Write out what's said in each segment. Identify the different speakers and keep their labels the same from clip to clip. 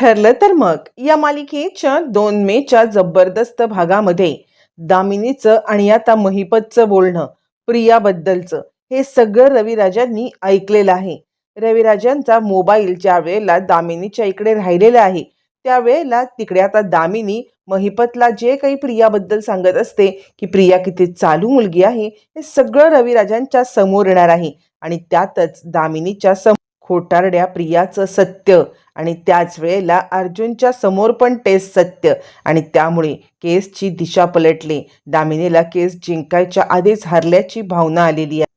Speaker 1: ठरलं तर मग. या मालिकेच्या दोन मेच्या जबरदस्त भागामध्ये दामिनीचं आणि आता महिपतचं बोलणं प्रियाबद्दलचं हे सगळं रविराजांनी ऐकलेलं आहे. रविराजांचा मोबाईल ज्या वेळेला दामिनीच्या इकडे राहिलेला आहे त्यावेळेला तिकडे आता दामिनी महिपतला जे काही प्रियाबद्दल सांगत असते की प्रिया किती चालू मुलगी आहे हे सगळं रविराजांच्या समोर येणार आहे. आणि त्यातच दामिनीच्या सम खोटारड्या प्रियाचं सत्य आणि त्याच वेळेला अर्जुनच्या समोर पण तेच सत्य. आणि त्यामुळे केसची दिशा पलटली. दामिनीला केस जिंकायच्या आधीच हरल्याची भावना आलेली आहे.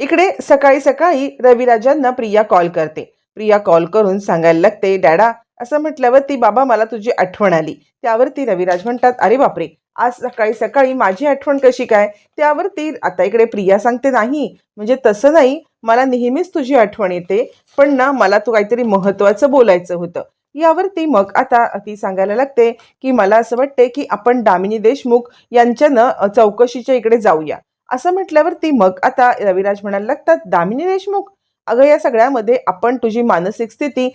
Speaker 1: इकडे सकाळी सकाळी रविराजांना प्रिया कॉल करते. प्रिया कॉल करून सांगायला लागते डॅडा असं म्हटल्यावर ती बाबा मला तुझी आठवण आली. त्यावर ती रविराज म्हणतात अरे बापरे आज सकाळी सकाळी माझी आठवण कशी काय? त्यावर ती आता इकडे प्रिया सांगते नाही. म्हणजे तसं नाही मला नेहमीच तुझी आठवण येते पण ना मला तू काहीतरी महत्त्वाचं बोलायचं होतं. यावरती मग आता ती सांगायला लागते की मला असं वाटते की आपण दामिनी देशमुख यांच्यानं चौकशीच्या इकडे जाऊया. असं म्हटल्यावरती मग आता रविराज म्हणायला लागतात दामिनी देशमुख अगं या सगळ्यामध्ये आपण तुझी मानसिक स्थिती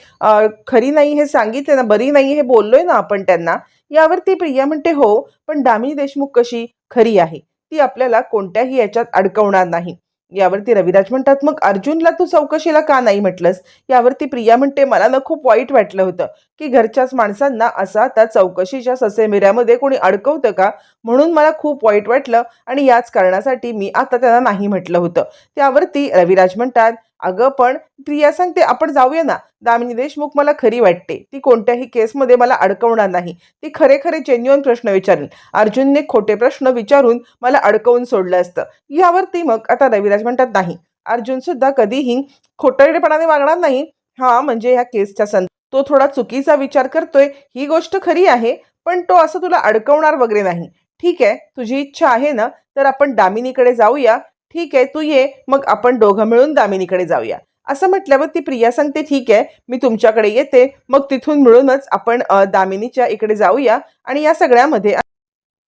Speaker 1: खरी नाही हे सांगितले ना बरी नाही हे बोललोय ना आपण त्यांना. यावरती प्रिया म्हणते हो पण दामिनी देशमुख कशी? खरी आहे. ती आपल्याला कोणत्याही याच्यात अडकवणार नाही. यावरती रविराज म्हणतात मग अर्जुनला तू चौकशीला का नाही म्हटलंस? यावरती प्रिया म्हणते मला ना खूप वाईट वाटलं होतं की घरच्याच माणसांना असा आता चौकशीच्या ससेमिऱ्यामध्ये कोणी अडकवतं का? म्हणून मला खूप वाईट वाटलं आणि याच कारणासाठी मी आता त्यांना नाही म्हटलं होतं. त्यावरती रविराज म्हणतात अगं पण प्रिया सांगते आपण जाऊया ना. दामिनी देशमुख मला खरी वाटते. ती कोणत्याही केसमध्ये मला अडकवणार नाही. ती खरे खरे जेन्युअन प्रश्न विचारेल. अर्जुनने खोटे प्रश्न विचारून मला अडकवून सोडलं असतं. यावरती मग आता रविराज म्हणतात नाही. अर्जुन सुद्धा कधीही खोटरडेपणाने वागणार नाही. हा म्हणजे ह्या केसच्या संत तो थोडा चुकीचा विचार करतोय. ही गोष्ट खरी आहे पण तो असं तुला अडकवणार वगैरे नाही. ठीक आहे तुझी इच्छा आहे ना तर आपण दामिनीकडे जाऊया. ठीक आहे तू ये मग आपण दोघं मिळून दामिनीकडे जाऊया. असं म्हटल्यावर ती प्रिया सांगते ठीक आहे मी तुमच्याकडे येते मग तिथून मिळूनच आपण दामिनीच्या इकडे जाऊया आणि या सगळ्यामध्ये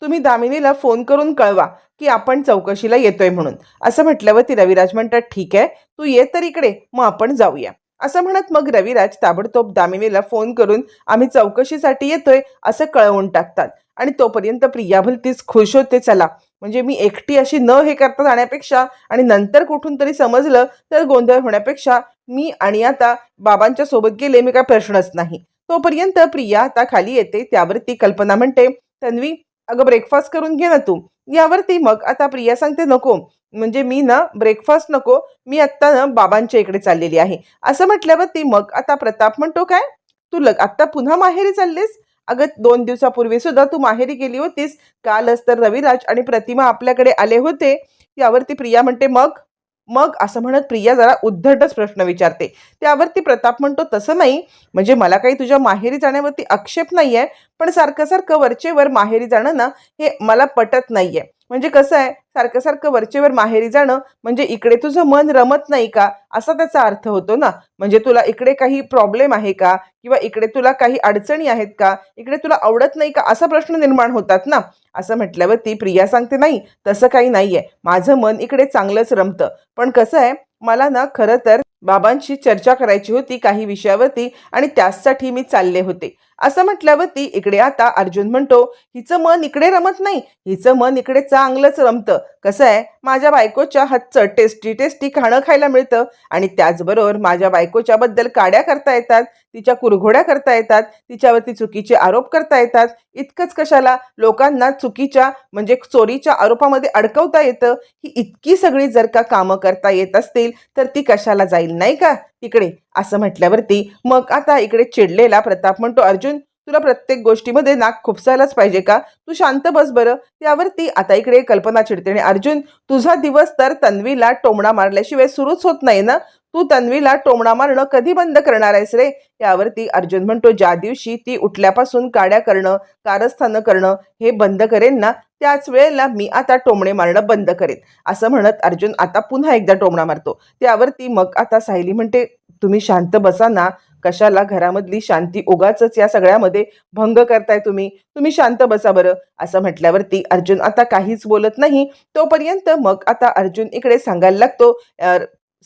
Speaker 1: तुम्ही दामिनीला फोन करून कळवा की आपण चौकशीला येतोय म्हणून. असं म्हटल्यावर ती रविराज म्हणतात ठीक आहे तू ये तर इकडे मग आपण जाऊया. असं म्हणत मग रविराज ताबडतोब दामिनीला फोन करून आम्ही चौकशीसाठी येतोय असं कळवून टाकतात. आणि तोपर्यंत प्रिया भलतीच खुश होते चला म्हणजे मी एकटी अशी न हे करता जाण्यापेक्षा आणि नंतर कुठून तरी समजलं तर गोंधळ होण्यापेक्षा मी आणि आता बाबांच्या सोबत गेले मी काय प्रश्नच नाही. तोपर्यंत प्रिया आता खाली येते त्यावर ती कल्पना म्हणते तन्वी अगं ब्रेकफास्ट करून घे ना तू. यावरती मग आता प्रिया सांगते नको म्हणजे मी ना ब्रेकफास्ट नको मी आत्ता ना बाबांच्या इकडे चाललेली आहे. असं म्हटल्यावर ती मग आता प्रताप म्हणतो काय? तू लग आत्ता पुन्हा माहेरी चाललीस? अगं दोन दिवसापूर्वी सुद्धा तू माहेरी गेली होतीस. कालच तर रविराज आणि प्रतिमा आपल्याकडे आले होते. यावरती प्रिया म्हणते मग? मग? असं म्हणत प्रिया जरा उद्धटच प्रश्न विचारते. त्यावरती प्रताप म्हणतो तसं नाही. म्हणजे मला काही तुझ्या माहेरी जाण्यावरती आक्षेप नाही आहे पण सारखं सारखं वरचेवर माहेरी जाणं ना हे मला पटत नाही आहे म्हणजे कसं आहे सारखं सारखं वरचेवर माहेरी जाणं म्हणजे इकडे तुझं मन रमत नाही का? असा त्याचा अर्थ होतो ना. म्हणजे तुला इकडे काही प्रॉब्लेम आहे का? किंवा इकडे तुला काही अडचणी आहेत का? इकडे तुला आवडत नाही का? असा प्रश्न निर्माण होतात ना. असं म्हटल्यावर ती प्रिया सांगते नाही तसं काही नाहीये. माझं मन इकडे चांगलंच रमतं. पण कसं आहे मला ना खरं तर बाबांशी चर्चा करायची होती काही विषयावरती आणि त्याचसाठी मी चालले होते. असं म्हटल्यावरती इकडे आता अर्जुन म्हणतो हिचं मन इकडे रमत नाही. हिचं मन इकडे चांगलंच रमतं. कसं आहे? माझ्या बायकोच्या हातचं टेस्टी टेस्टी खाणं खायला मिळतं आणि त्याचबरोबर माझ्या बायकोच्या बद्दल काड्या करता येतात. तिच्या कुरघोड्या करता येतात तिच्यावरती चुकीचे आरोप करता येतात. इतकंच कशाला? लोकांना चुकीच्या म्हणजे चोरीच्या आरोपामध्ये अडकवता येतं. ही इतकी सगळी जर का कामं करता येत असतील तर ती कशाला जाईल? नाही का? तिकडे असं म्हटल्यावरती मग आता इकडे चिडलेला प्रताप म्हणतो अर्जुन तुला प्रत्येक गोष्टीमध्ये नाक खुपसायलाच पाहिजे का? तू शांत बस बरं. त्यावरती आता इकडे कल्पना चिडते आणि अर्जुन तुझा दिवस तर तन्वीला टोमणा मारल्याशिवाय सुरूच होत नाही ना? तू तन्वीला टोमणा मारणं कधी बंद करणार आहेस रे? यावरती अर्जुन म्हणतो ज्या दिवशी ती उठल्यापासून काड्या करणं कारस्थानं करणं हे बंद करेन ना त्याच वेळेला मी आता टोमणे मारणं बंद करेन. असं म्हणत अर्जुन आता पुन्हा एकदा टोमणा मारतो. त्यावरती मग आता सायली म्हणते तुम्ही शांत बसा ना. कशाला घरामधली शांती उगाच या सगळ्यामध्ये भंग करताय तुम्ही? तुम्ही शांत बसा बरं. असं म्हटल्यावरती अर्जुन आता काहीच बोलत नाही. तोपर्यंत मग आता अर्जुन इकडे सांगायला लागतो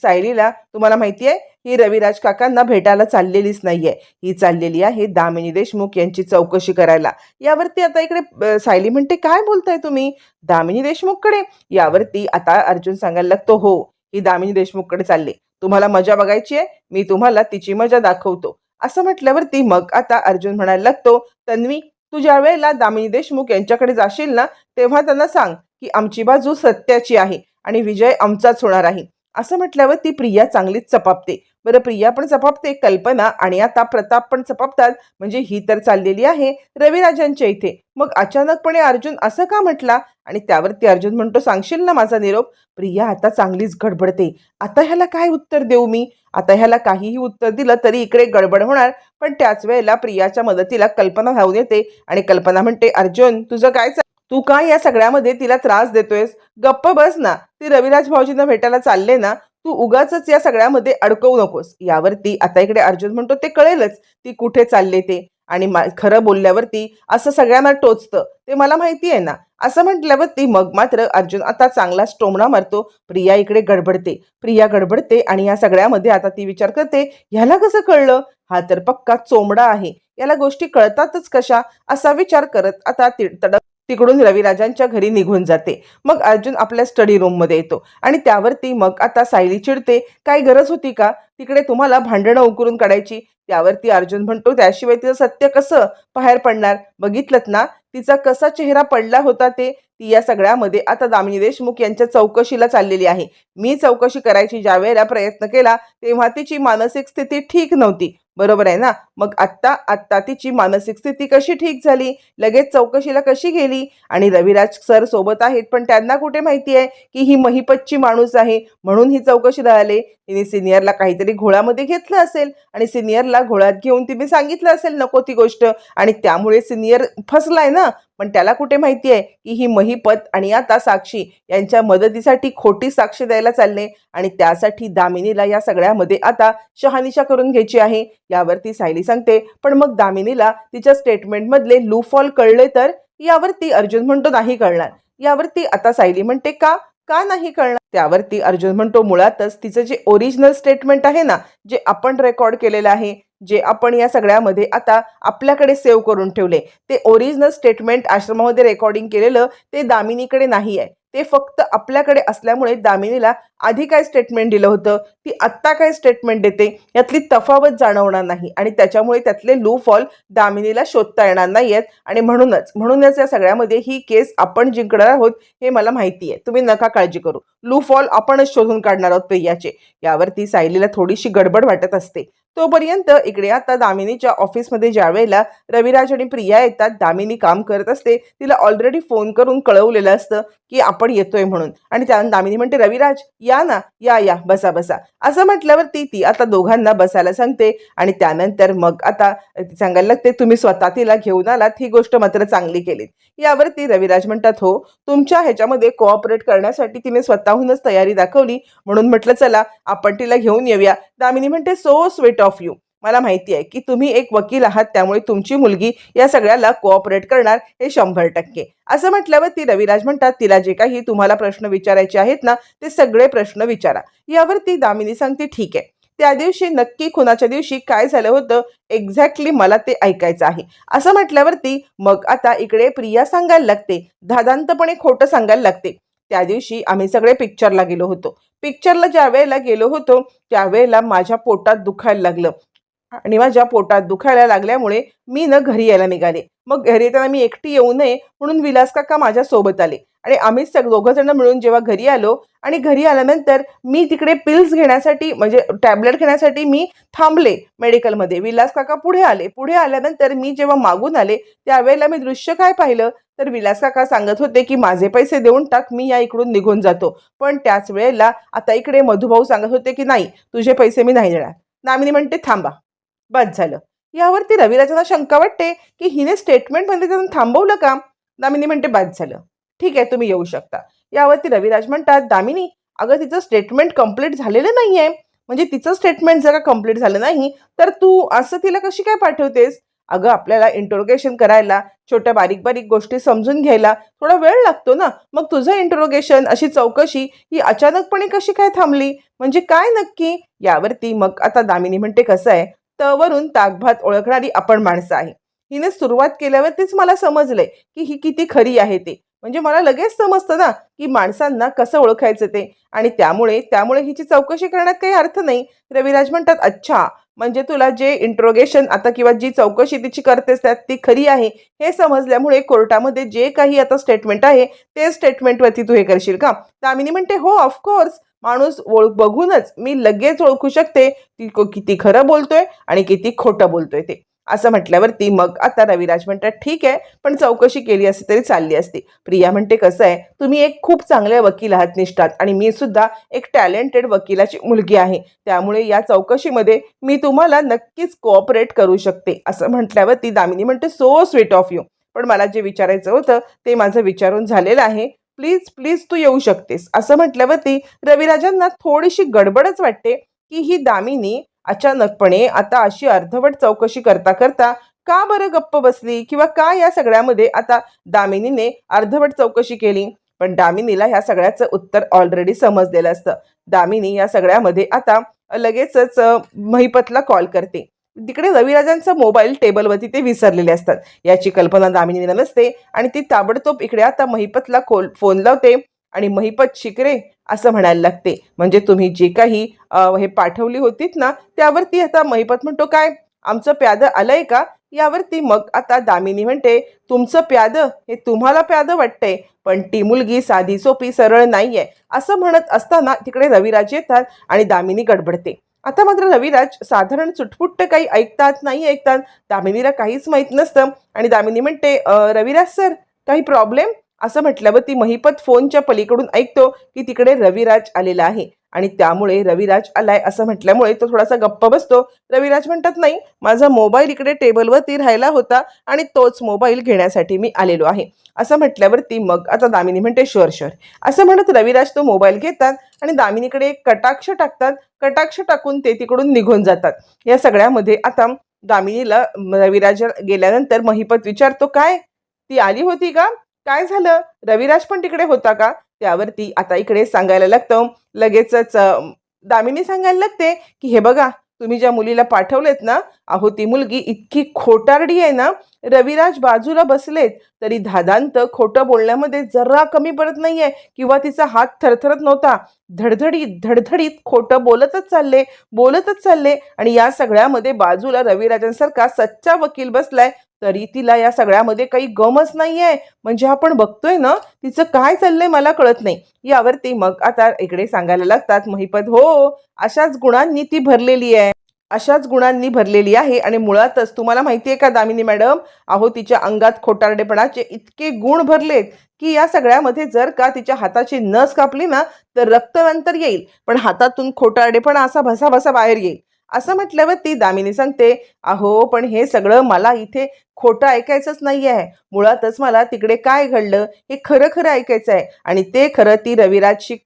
Speaker 1: सायलीला तुम्हाला माहिती आहे ही रविराज काकांना भेटायला चाललेलीच नाहीये. ही चाललेली आहे दामिनी देशमुख यांची चौकशी करायला. यावरती आता इकडे सायली म्हणते काय बोलताय तुम्ही? दामिनी देशमुखकडे. यावरती आता अर्जुन सांगायला लागतो हो ही दामिनी देशमुखकडे चालली. तुम्हाला मजा बघायची आहे मी तुम्हाला तिची मजा दाखवतो. असं म्हटल्यावरती मग आता अर्जुन म्हणायला लागतो तन्वी तू ज्या वेळेला दामिनी देशमुख यांच्याकडे जाशील ना तेव्हा त्यांना सांग की आमची बाजू सत्याची आहे आणि विजय आमचाच होणार आहे. असं म्हटल्यावर ती प्रिया चांगलीच चपापते. बरं प्रिया पण चपापते कल्पना आणि आता प्रताप पण चपापतात. म्हणजे ही तर चाललेली आहे रविराजांच्या इथे. मग अचानकपणे अर्जुन असं का म्हटला? आणि त्यावरती अर्जुन म्हणतो सांगशील ना माझा निरोप? प्रिया आता चांगलीच गडबडते. आता ह्याला काय उत्तर देऊ मी? आता ह्याला काहीही उत्तर दिलं तरी इकडे गडबड होणार. पण त्याच वेळेला प्रियाच्या मदतीला कल्पना धावून येते आणि कल्पना म्हणते अर्जुन तुझं काय चा- तू का या सगळ्यामध्ये तिला त्रास देतोयस? गप्प बस ना. ती रविराज भाऊजींना भेटायला चालले ना तू उगाच या सगळ्यामध्ये अडकवू नकोस. यावरती आता इकडे अर्जुन म्हणतो ते कळेलच ती कुठे चालले ते. आणि मा- खरं बोलल्यावरती असं सगळ्यांना टोचतं. ते मला माहिती आहे ना. असं म्हटल्यावरती मग मात्र अर्जुन आता चांगला स्टोमणा मारतो. प्रिया इकडे गडबडते. प्रिया गडबडते आणि या सगळ्यामध्ये आता ती विचार करते ह्याला कसं कळलं? हा तर पक्का चोमडा आहे. याला गोष्टी कळतातच कशा? असा विचार करत आता ती तडक तिकडून रविराजांच्या घरी निघून जाते. मग अर्जुन आपल्या स्टडी रूममध्ये येतो. आणि त्यावरती मग आता सायली चिडते काय गरज होती का? तिकडे तुम्हाला भांडणं उकरून काढायची. त्यावरती अर्जुन म्हणतो त्याशिवाय तिचं सत्य कसं बाहेर पडणार? बघितलंत ना? तिचा कसा चेहरा पडला होता ते? ती या सगळ्यामध्ये आता दामिनी देशमुख यांच्या चौकशीला चाललेली आहे. मी चौकशी करायची ज्या वेळेला प्रयत्न केला तेव्हा तिची मानसिक स्थिती ठीक नव्हती. बरोबर आहे ना? मग आत्ता आत्ता तिची मानसिक स्थिती कशी ठीक झाली? लगेच चौकशीला कशी गेली? आणि रविराज सर सोबत आहेत पण त्यांना कुठे माहिती आहे की ही महिपतची माणूस आहे? म्हणून ही चौकशीला आले तिने सिनियरला काहीतरी घोळामध्ये घेतलं असेल आणि सिनियरला घोळात घेऊन तिने सांगितलं असेल नको ती गोष्ट. आणि त्यामुळे सिनियर फसलाय ना? पण त्याला कुठे माहिती आहे की ही महिपत आणि आता साक्षी यांच्या मदतीसाठी खोटी साक्ष द्यायला चालले आणि त्यासाठी दामिनीला या सगळ्यामध्ये आता शहानिशा करून घ्यायची आहे. यावरती सायली सांगते पण मग दामिनीला तिच्या स्टेटमेंटमधले लूफॉल कळले तर यावरती अर्जुन म्हणतो नाही कळणार. यावरती आता सायली म्हणते का? का नाही कळणार? त्यावरती अर्जुन म्हणतो मुळातच तिचं जे ओरिजिनल स्टेटमेंट आहे ना जे आपण रेकॉर्ड केलेलं आहे जे आपण या सगळ्यामध्ये आता आपल्याकडे सेव्ह करून ठेवले. ते ओरिजिनल स्टेटमेंट आश्रमामध्ये रेकॉर्डिंग केलेलं ते दामिनीकडे नाही आहे. ते फक्त आपल्याकडे असल्यामुळे दामिनीला आधी काय स्टेटमेंट दिलं होतं? ती आत्ता काय स्टेटमेंट देते? यातली तफावत जाणवणार नाही आणि त्याच्यामुळे त्यातले लू फॉल दामिनीला शोधता येणार नाही आहेत आणि म्हणूनच म्हणूनच या सगळ्यामध्ये ही केस आपण जिंकणार आहोत हे मला माहिती आहे. तुम्ही नका काळजी करू. लू फॉल आपणच शोधून काढणार आहोत पेयाचे. यावरती सायलीला थोडीशी गडबड वाटत असते. तोपर्यंत इकडे आता दामिनीच्या ऑफिसमध्ये ज्या वेळेला रविराज आणि प्रिया येतात दामिनी काम करत असते तिला ऑलरेडी फोन करून कळवलेलं असतं की आपण येतोय म्हणून. आणि त्यानंतर दामिनी म्हणते रविराज या ना या या बसा बसा. असं म्हटल्यावरती ती आता दोघांना बसायला सांगते आणि त्यानंतर मग आता सांगायला लागते तुम्ही स्वतः तिला घेऊन आलात ही गोष्ट मात्र चांगली केलीत. यावरती रविराज म्हणतात हो तुमच्या ह्याच्यामध्ये कोऑपरेट करण्यासाठी तिने स्वतःहूनच तयारी दाखवली म्हणून म्हटलं चला आपण तिला घेऊन येऊया. दामिनी म्हणते सो स्वीट ऑफ यू मला माहिती आहे की तुम्ही एक वकील आहात त्यामुळे तुमची मुलगी या सगळ्याला कोऑपरेट करणार हे शंभर टक्के. असं म्हटल्यावर ती रविराज म्हणतात तिला जे काही तुम्हाला प्रश्न विचारायचे आहेत ना ते सगळे प्रश्न विचारा. यावरती दामिनी सांगते ठीक आहे. त्या दिवशी नक्की खुनाच्या दिवशी काय झालं होतं? एक्झॅक्टली मला ते ऐकायचं आहे. असं म्हटल्यावरती मग आता इकडे प्रिया सांगायला लागते. धादांतपणे खोटं सांगायला लागते. त्या दिवशी आम्ही सगळे पिक्चरला गेलो होतो. पिक्चरला ज्या वेळेला गेलो होतो त्यावेळेला माझ्या पोटात दुखायला लागलं. आणि माझ्या पोटात दुखायला लागल्यामुळे मी न घरी यायला निघाले. मग घरी येताना मी एकटी येऊ नये म्हणून विलास काका माझ्या सोबत आले. आणि आम्ही सग दोघं जण मिळून जेव्हा घरी आलो आणि घरी आल्यानंतर मी तिकडे पिल्स घेण्यासाठी म्हणजे टॅबलेट घेण्यासाठी मी थांबले मेडिकलमध्ये विलास काका पुढे आले. पुढे आल्यानंतर मी जेव्हा मागून आले त्यावेळेला मी दृश्य काय पाहिलं? तर विलास काका सांगत होते की माझे पैसे देऊन टाक मी या इकडून निघून जातो. पण त्याच वेळेला आता इकडे मधुभाऊ सांगत होते की नाही तुझे पैसे मी नाही देणार. नामिनी म्हणते थांबा बस झालं. यावरती रविराजांना शंका वाटते की हिने स्टेटमेंटमध्ये जाऊन थांबवलं का? दामिनी म्हणते बाद झालं. ठीक आहे तुम्ही येऊ शकता. यावरती रविराज म्हणतात दामिनी अगं तिचं स्टेटमेंट कंप्लीट झालेलं नाही आहे म्हणजे तिचं स्टेटमेंट जर का कंप्लीट झालं नाही तर तू असं तिला कशी काय पाठवतेस? अगं आपल्याला इंटरोगेशन करायला छोट्या बारीक बारीक गोष्टी समजून घ्यायला थोडा वेळ लागतो ना. मग तुझं इंटरोगेशन अशी चौकशी ही अचानकपणे कशी काय थांबली? म्हणजे काय नक्की? यावरती मग आता दामिनी म्हणते कसं आहे? तवरून ताकभात ओळखणारी आपण माणसं आहे. हिने सुरुवात केल्यावरतीच मला समजलंय की ही किती खरी आहे ते. म्हणजे मला लगेच समजतं ना की माणसांना कसं ओळखायचं ते. आणि त्यामुळे त्यामुळे हिची चौकशी करण्यात काही अर्थ नाही. रविराज म्हणतात अच्छा म्हणजे तुला जे इंट्रोगेशन आता किंवा जी चौकशी तिची करतेस त्यात ती खरी आहे हे समजल्यामुळे कोर्टामध्ये जे काही आता स्टेटमेंट आहे ते स्टेटमेंटवरती तू हे करशील का? दामिनी म्हणते हो ऑफकोर्स माणूस ओळख बघूनच मी लगेच ओळखू शकते. ती को- किती खरं बोलतोय आणि किती खोटं बोलतोय ते. असं म्हटल्यावरती मग आता रविराज म्हणतात ठीक आहे पण चौकशी केली असती तरी चालली असती. प्रिया म्हणते कसं आहे तुम्ही एक खूप चांगले वकील आहात निष्ठात आणि मी सुद्धा एक टॅलेंटेड वकिलाची मुलगी आहे. त्यामुळे या चौकशीमध्ये मी तुम्हाला नक्कीच कोऑपरेट करू शकते. असं म्हटल्यावरती दामिनी म्हणते सो स्वीट ऑफ यू पण मला जे विचारायचं होतं ते माझं विचारून झालेलं आहे. प्लीज प्लीज तू येऊ शकतेस. असं म्हटल्यावरती रविराजांना थोडीशी गडबडच वाटते की ही दामिनी अचानकपणे आता अशी अर्धवट चौकशी करता करता का बरं गप्प बसली किंवा का या सगळ्यामध्ये आता दामिनीने अर्धवट चौकशी केली? पण दामिनीला ह्या सगळ्याचं उत्तर ऑलरेडी समजलेलं असतं. दामिनी या सगळ्यामध्ये आता लगेचच महिपतला कॉल करते. तिकडे रविराजांचा मोबाईल टेबलवरती ते विसरलेले असतात. याची कल्पना दामिनीला नसते आणि ती ताबडतोब इकडे आता महिपतला कोल फोन लावते. आणि महिपत शिकरे असं म्हणायला लागते. म्हणजे तुम्ही जे काही हे पाठवली होतीत ना त्यावरती आता महिपत म्हणतो काय आमचं प्याद आलंय का? यावरती मग आता दामिनी म्हणते तुमचं प्याद हे तुम्हाला प्याद वाटतंय पण ती मुलगी साधी सोपी सरळ नाहीये. असं म्हणत असताना तिकडे रविराज येतात आणि दामिनी गडबडते. आता मात्र रविराज साधारण चुटपुट्ट काही ऐकतात नाही ऐकतात. दामिनीला काहीच माहीत नसतं. आणि दामिनी म्हणते रविराज सर काही प्रॉब्लेम? असं म्हटल्यावर ती महिपत फोनच्या पलीकडून ऐकतो की तिकडे रविराज आलेला आहे. आणि त्यामुळे रविराज आलाय असं म्हटल्यामुळे तो थोडासा गप्प बसतो. रविराज म्हणतात नाही माझा मोबाईल इकडे टेबलवरती राहिला होता आणि तोच मोबाईल घेण्यासाठी मी आलेलो आहे. असं म्हटल्यावरती मग आता दामिनी म्हणते शुअर शुअर असं म्हणत रविराज तो मोबाईल घेतात आणि दामिनीकडे एक कटाक्ष टाकतात. कटाक्ष टाकून ते तिकडून निघून जातात. या सगळ्यामध्ये आता दामिनीला रविराज गेल्यानंतर महिपत विचारतो काय? ती आली होती का? काय झालं? रविराज पण तिकडे होता का? त्यावरती आता इकडे सांगायला लागतं. लगेचच दामिनी सांगायला लागते की हे बघा तुम्ही ज्या मुलीला पाठवलेत ना अहो ती मुलगी इतकी खोटारडी आहे ना रविराज बाजूला बसलेत तरी धादांत खोटं बोलण्यामध्ये जरा कमी पडत नाहीये किंवा तिचा हात थरथरत नव्हता. धडधडीत धडधडीत खोटं बोलतच चालले बोलतच चालले आणि या सगळ्यामध्ये बाजूला रविराजांसारखा सच्चा वकील बसलाय तरी तिला या सगळ्यामध्ये काही गमच नाहीये. म्हणजे आपण बघतोय ना तिचं काय चाललंय मला कळत नाही. यावरती मग आता इकडे सांगायला लागतात महिपत हो अशाच गुणांनी ती भरलेली आहे. अशाच गुणांनी भरलेली आहे आणि मुळातच तुम्हाला माहिती आहे का दामिनी मॅडम? अहो तिच्या अंगात खोटारडेपणाचे इतके गुण भरलेत की या सगळ्यामध्ये जर का तिच्या हाताची नस कापली ना तर रक्तनंतर येईल. पण हातातून खोटारडेपणा असा भसाभसा बाहेर येईल. असं म्हटल्यावर ती दामिनी सांगते अहो पण हे सगळं मला इथे खोटं ऐकायचंच नाही आहे मुळातच मला तिकडे काय घडलं हे खरं खरं ऐकायचं आहे आणि ते खरं ती रविराजशी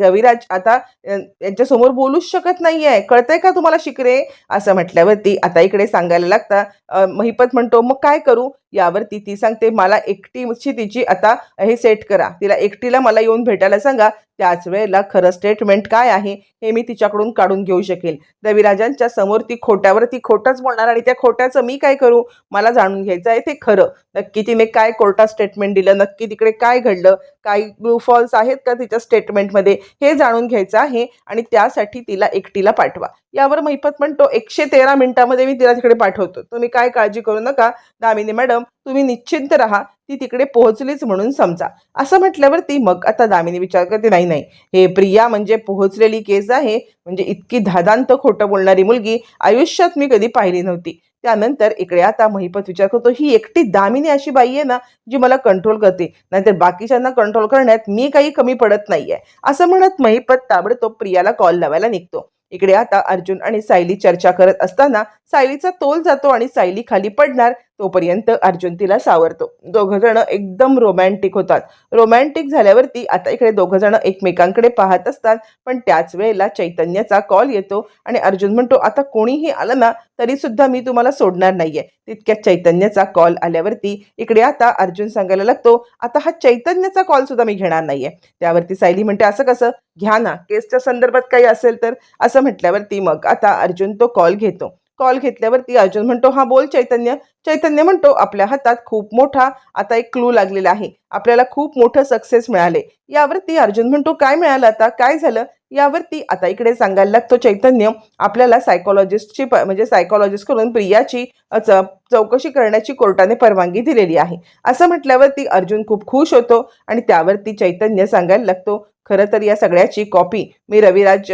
Speaker 1: गविराज आता यांच्यासमोर बोलूच शकत नाही आहे कळतंय का तुम्हाला शिकरे असं म्हटल्यावरती आता इकडे सांगायला लागता महिपत म्हणतो मग काय करू? यावरती ती सांगते मला एकटीची तिची आता हे सेट करा. तिला एकटीला मला येऊन भेटायला सांगा. त्याच वेळेला खरं स्टेटमेंट काय आहे हे मी तिच्याकडून काढून घेऊ शकेल. रविराजांच्या समोर ती खोट्यावर ती खोटंच बोलणार आणि त्या खोट्याचं मी काय करू? मला जाणून घ्यायचं आहे ते खरं. नक्की तिने काय कोर्टात स्टेटमेंट दिलं? नक्की तिकडे काय घडलं? काही ब्लू फॉल्स आहेत का तिच्या स्टेटमेंट मध्ये हे जाणून घ्यायचं आहे आणि त्यासाठी तिला एकटीला पाठवा. यावर महिपत म्हणतो एकशे तेरा मिनिटामध्ये मी तिला तिकडे पाठवतो. तुम्ही काय काळजी करू नका. दामिनी मॅडम तुम्ही निश्चिंत राहा. ती तिकडे पोहोचलीच म्हणून समजा. असं म्हटल्यावरती मग आता दामिनी विचार करते नाही नाही. हे प्रिया म्हणजे पोहोचलेली केस आहे. म्हणजे इतकी धादांत खोटं बोलणारी मुलगी आयुष्यात मी कधी पाहिली नव्हती. त्यानंतर इकडे आता महिपत विचार करतो ही एकटी दामिनी अशी बाई आहे ना जी मला कंट्रोल करते. नाहीतर बाकीच्यांना कंट्रोल करण्यात मी काही कमी पडत नाहीये. असं म्हणत महिपत ताबडतोब प्रियाला कॉल लावायला निघतो. इकडे आता अर्जुन आणि सायली चर्चा करत असताना सायलीचा तोल जातो आणि सायली खाली पडणार. तोपर्यंत अर्जुन तिला सावरतो. दोघं जण एकदम रोमॅन्टिक होतात. रोमॅन्टिक झाल्यावरती आता इकडे दोघं जण एकमेकांकडे पाहत असतात पण त्याच वेळेला चैतन्याचा कॉल येतो आणि अर्जुन म्हणतो आता कोणीही आलं ना तरी सुद्धा मी तुम्हाला सोडणार नाहीये. तितक्यात चैतन्याचा कॉल आल्यावरती इकडे आता अर्जुन सांगायला लागतो आता हा चैतन्याचा कॉल सुद्धा मी घेणार नाहीये. त्यावरती सायली म्हणते असं कसं? घ्या ना केसच्या संदर्भात काही असेल तर. असं म्हटल्यावरती मग आता अर्जुन तो कॉल घेतो. कॉल घेतल्यावरती अर्जुन म्हणतो हा बोल चैतन्य. चैतन्य म्हणतो आपल्या हातात खूप मोठा आता एक क्लू लागलेला आहे. आपल्याला खूप मोठं सक्सेस मिळाले. यावरती अर्जुन म्हणतो काय मिळालं आता? काय झालं? यावरती आता इकडे सांगायला लागतो चैतन्य आपल्याला सायकोलॉजिस्टची प म्हणजे सायकोलॉजिस्ट करून प्रियाची च- चौकशी करण्याची कोर्टाने परवानगी दिलेली आहे. असं म्हटल्यावरती अर्जुन खूप खुश होतो आणि त्यावरती चैतन्य सांगायला लागतो खरं तर या सगळ्याची कॉपी मी रविराज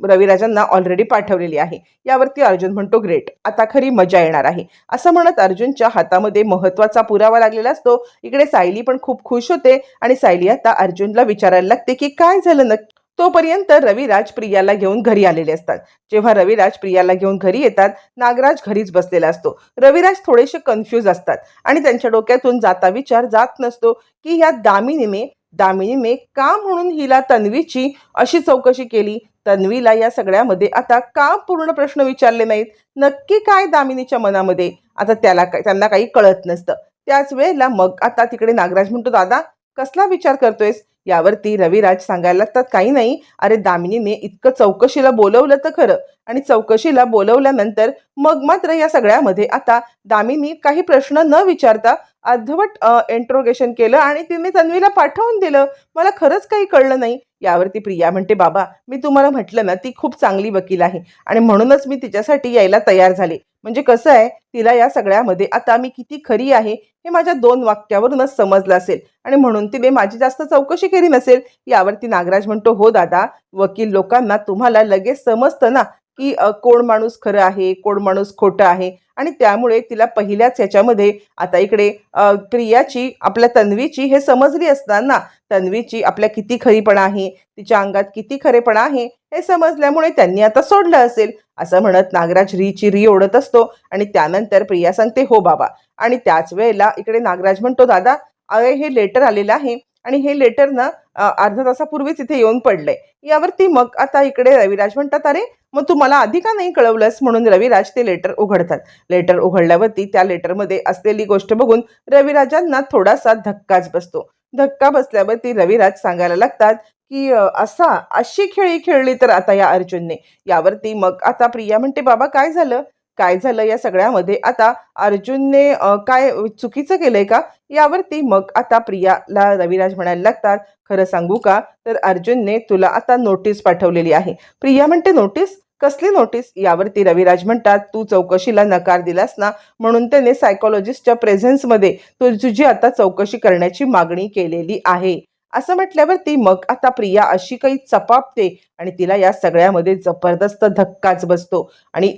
Speaker 1: रविराजांना ऑलरेडी पाठवलेली आहे. यावरती अर्जुन म्हणतो ग्रेट आता खरी मजा येणार आहे. असं म्हणत अर्जुनच्या हातामध्ये महत्त्वाचा पुरावा लागलेला असतो. इकडे सायली पण खूप खुश होते आणि सायली आता अर्जुनला विचारायला लागते की काय झालं नक्की? तोपर्यंत रविराज प्रियाला घेऊन घरी आलेले असतात. जेव्हा रविराज प्रियाला घेऊन घरी येतात नागराज घरीच बसलेला असतो. रविराज थोडेसे कन्फ्यूज असतात आणि त्यांच्या डोक्यातून जाता विचार जात नसतो की या दामिनीने दामिनीने का म्हणून हिला तन्वीची अशी चौकशी केली? तन्वीला या सगळ्यामध्ये आता का पूर्ण प्रश्न विचारले नाहीत? नक्की काय दामिनीच्या मनामध्ये? आता त्याला काय त्यांना काही कळत नसतं. त्याच वेळेला मग आता तिकडे नागराज म्हणतो दादा कसला विचार करतोयस? यावरती रविराज सांगायला लागतात काही नाही. अरे दामिनीने इतकं चौकशीला बोलवलं तर खरं. आणि चौकशीला बोलवल्यानंतर मग मात्र या सगळ्यामध्ये आता दामिनी काही प्रश्न न विचारता अर्धवट इंट्रोगेशन केलं आणि तिने तन्वीला पाठवून दिलं. मला खरंच काही कळलं नाही. यावरती प्रिया म्हणते बाबा मी तुम्हाला म्हटलं ना ती खूप चांगली वकील आहे आणि म्हणूनच मी तिच्यासाठी यायला तयार झाले. म्हणजे कसं आहे तिला या सगळ्यामध्ये आता मी किती खरी आहे हे माझ्या दोन वाक्यावरूनच समजलं असेल. आणि म्हणून तिने माझी जास्त चौकशी केली नसेल. यावरती नागराज म्हणतो हो दादा वकील लोकांना तुम्हाला लगेच समजतं ना की कोण माणूस खरं आहे कोण माणूस खोटं आहे. आणि त्यामुळे तिला पहिल्याच ह्याच्यामध्ये आता इकडे प्रियाची आपल्या तन्वीची हे समजली असताना तन्वीची आपल्या किती खरीपणा आहे तिच्या अंगात किती खरेपणा आहे हे समजल्यामुळे त्यांनी आता सोडलं असेल. असं म्हणत नागराज रीची री ओढत असतो आणि त्यानंतर प्रिया सांगते हो बाबा. आणि त्याच वेळेला इकडे नागराज म्हणतो दादा अरे हे लेटर आलेलं आहे आणि हे लेटर ना अर्धा तासापूर्वीच इथे येऊन पडलंय. यावरती मग आता इकडे रविराज म्हणतात अरे मग तू मला आधी का नाही कळवलंस म्हणून रविराज ते लेटर उघडतात? लेटर उघडल्यावरती त्या लेटरमध्ये असलेली गोष्ट बघून रविराजांना थोडासा धक्काच बसतो. धक्का बसल्यावरती रविराज सांगायला लागतात की असा अशी खेळी खेळली तर आता या अर्जुनने. यावरती मग आता प्रिया म्हणते बाबा काय झालं? काय झालं या सगळ्यामध्ये? आता अर्जुनने काय चुकीचं केलंय का? यावरती मग आता प्रियाला रविराज म्हणायला लागतात खरं सांगू का? तर अर्जुनने तुला आता नोटीस पाठवलेली आहे. प्रिया म्हणते नोटीस? कसली नोटीस? यावरती रविराज म्हणतात तू चौकशीला नकार दिलास ना? म्हणून त्याने सायकोलॉजिस्टच्या प्रेझेन्समध्ये तुझी आता चौकशी करण्याची मागणी केलेली आहे. असं म्हटल्यावरती मग आता प्रिया अशी काही चपापते आणि तिला या सगळ्यामध्ये जबरदस्त धक्काच बसतो. आणि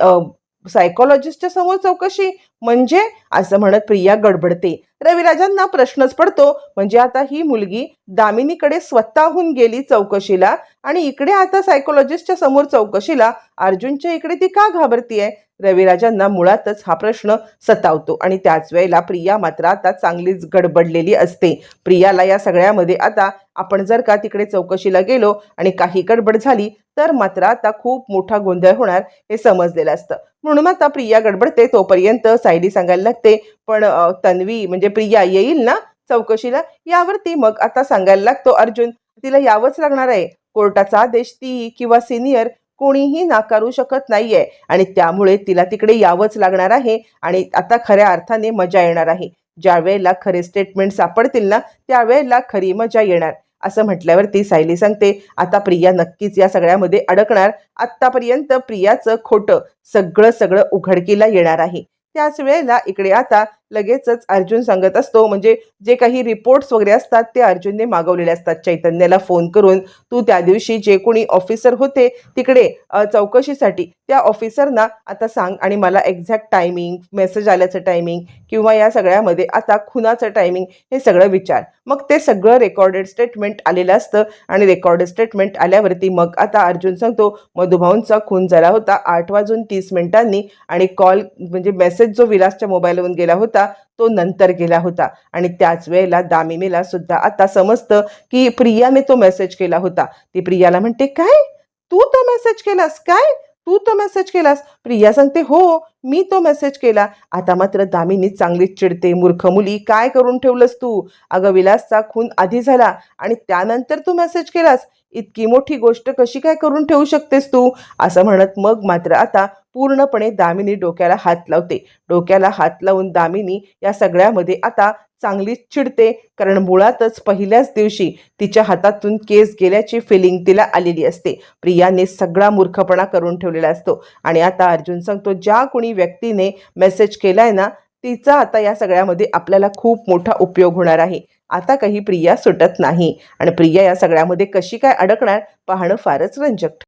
Speaker 1: सायकोलॉजिस्टच्या समोर चौकशी. म्हणजे असं म्हणत प्रिया गडबडते. रविराजांना प्रश्नच पडतो म्हणजे आता ही मुलगी दामिनीकडे स्वतःहून गेली चौकशीला आणि इकडे आता सायकोलॉजिस्टच्या समोर चौकशीला. अर्जुनच्या इकडे ती का घाबरतीये? रविराजांना मुळातच हा प्रश्न सतावतो. आणि त्याच वेळेला प्रिया मात्र आता चांगलीच गडबडलेली असते. प्रियाला या सगळ्यामध्ये आता आपण जर का तिकडे चौकशीला गेलो आणि काही गडबड झाली तर मात्र आता खूप मोठा गोंधळ होणार हे समजलेलं असतं. म्हणून आता प्रिया गडबडते तोपर्यंत सायली सांगायला लागते पण तन्वी म्हणजे प्रिया येईल ना चौकशीला? यावरती मग आता सांगायला लागतो अर्जुन. तिला यावंच लागणार आहे. कोर्टाचा आदेश ती किंवा सिनियर कोणीही नाकारू शकत नाहीये. आणि त्यामुळे तिला तिकडे यावंच लागणार आहे. आणि आता खऱ्या अर्थाने मजा येणार आहे. ज्या वेळेला खरे स्टेटमेंट सापडतील ना त्यावेळेला खरी मजा येणार. असं म्हटल्यावरती सायली सांगते आता प्रिया नक्कीच या सगळ्यामध्ये अडकणार. आत्तापर्यंत प्रियाचं खोटं सगळं सगळं उघडकीला येणार आहे. त्याच वेळेला इकडे आता लगेचच अर्जुन सांगत असतो. म्हणजे जे काही रिपोर्ट्स वगैरे असतात ते अर्जुनने मागवलेले असतात. चैतन्याला फोन करून तू त्या दिवशी जे कोणी ऑफिसर होते तिकडे चौकशीसाठी त्या ऑफिसरना आता सांग आणि मला एक्झॅक्ट टायमिंग मेसेज आल्याचं टायमिंग किंवा या सगळ्यामध्ये आता खुनाचं टायमिंग हे सगळं विचार. मग ते सगळं रेकॉर्डेड स्टेटमेंट आलेलं असतं आणि रेकॉर्डेड स्टेटमेंट आल्यावरती मग आता अर्जुन सांगतो मधुभाऊंचा खून झाला होता आठ वाजून तीस मिनिटांनी आणि कॉल म्हणजे मेसेज जो विलासच्या मोबाईलवरून गेला होता होता तो नंतर गेला होता. आणि त्याच वेळेला दामिनीला सुद्धा आता समजतं की प्रियाने तो मेसेज केला होता. ती प्रियाला म्हणते काय? तू तो मेसेज केलास? काय? तू तो मेसेज केलास? प्रिया सांगते हो मी तो मेसेज केला. आता मात्र दामिनी चांगलीच चिडते. मूर्ख मुली काय करून ठेवलंस तू? अगं विलासचा खून आधी झाला आणि त्यानंतर तू मेसेज केलास. इतकी मोठी गोष्ट कशी काय करून ठेवू शकतेस तू? असं म्हणत मग मात्र आता पूर्णपणे दामिनी डोक्याला हात लावते. डोक्याला हात लावून दामिनी या सगळ्यामध्ये आता चांगलीच चिडते. कारण मुळातच पहिल्याच दिवशी तिच्या हातातून केस गेल्याची फिलिंग तिला आलेली असते. प्रियाने सगळा मूर्खपणा करून ठेवलेला असतो. आणि आता अर्जुन सांगतो ज्या कोणी व्यक्तीने मेसेज केलाय ना तिचा आता या सगळ्यामध्ये आपल्याला खूप मोठा उपयोग होणार आहे. आता काही प्रिया सुटत नाही. आणि प्रिया या सगळ्यामध्ये कशी काय अडकणार पाहणं फारच रंजक